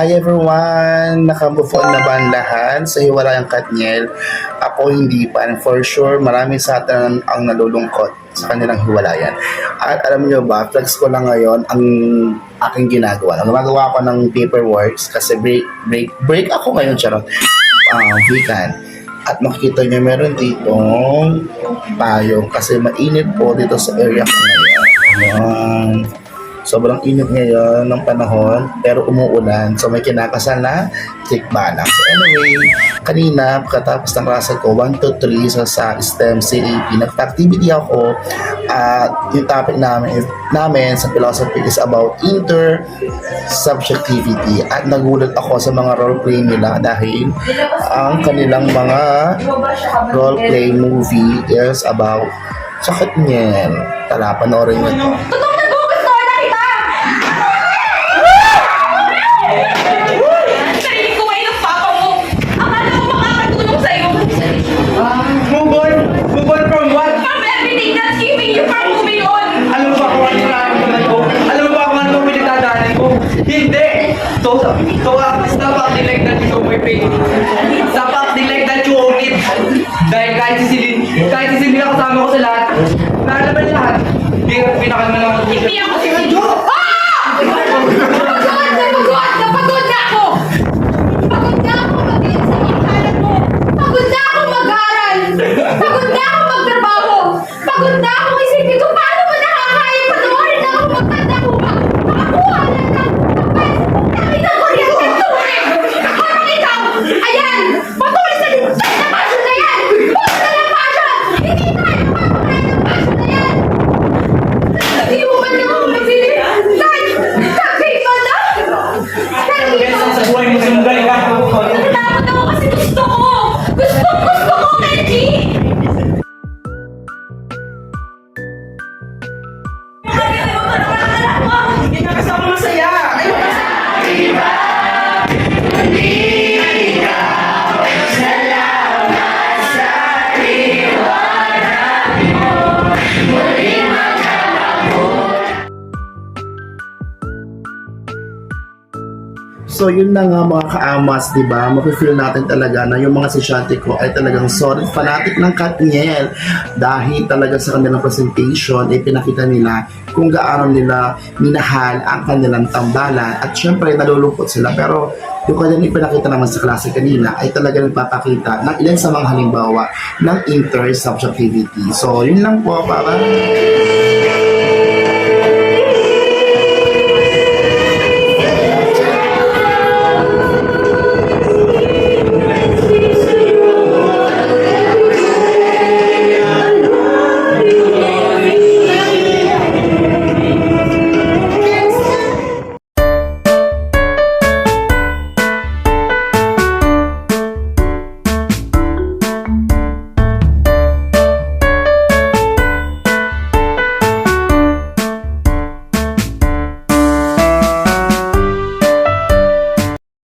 Hi everyone! Nakamove on na ba ang lahat sa hiwalayang Katniel? Ako hindi pa. And for sure, marami sa atin ang, ang nalulungkot sa kanilang hiwalayan. At alam niyo ba, flex ko lang ngayon ang aking ginagawa. Gumagawa ko ng paperworks kasi break, break, break ako ngayon, charot. Um, weekend. At makikita niyo meron ditong payong kasi mainit po dito sa area ko ngayon. Ayan. Sobrang init ngayon ng panahon pero umuulan so may kinakasal na tikbalang. So anyway, kanina pagkatapos ng rasal ko 1 to 3 sa, sa STEM CAP nagpa-activity ako at yung topic namin, namin sa philosophy is about inter subjectivity at nagulat ako sa mga roleplay nila dahil ang kanilang mga roleplay movie is about sakit niyan. Tara, panoorin niyo to. So, so uh, stop acting like that show my pain. Stop acting like that you own it. Dahil kahit si Celine, kahit si Celine na kasama ko sa lahat, nalaman lahat. Hindi ka pinakalma lang ako. Hindi ako si. Ah! Napagod! Napagod na ako! Pagod na ako sa mo. Pagod na ako mag-aral. Pagod na ako magtrabaho. Pagod na ako isipin kung paano So yun na nga mga kaamas, di ba? Mafe-feel natin talaga na yung mga estudyante ko ay talagang solid fanatic ng Katniel dahil talaga sa kanilang presentation ay pinakita nila kung gaano nila minahal ang kanilang tambalan at syempre nalulungkot sila pero yung kanilang ipinakita naman sa klase kanina ay talaga nagpapakita ng ilan sa mga halimbawa ng inter-subjectivity. So yun lang po para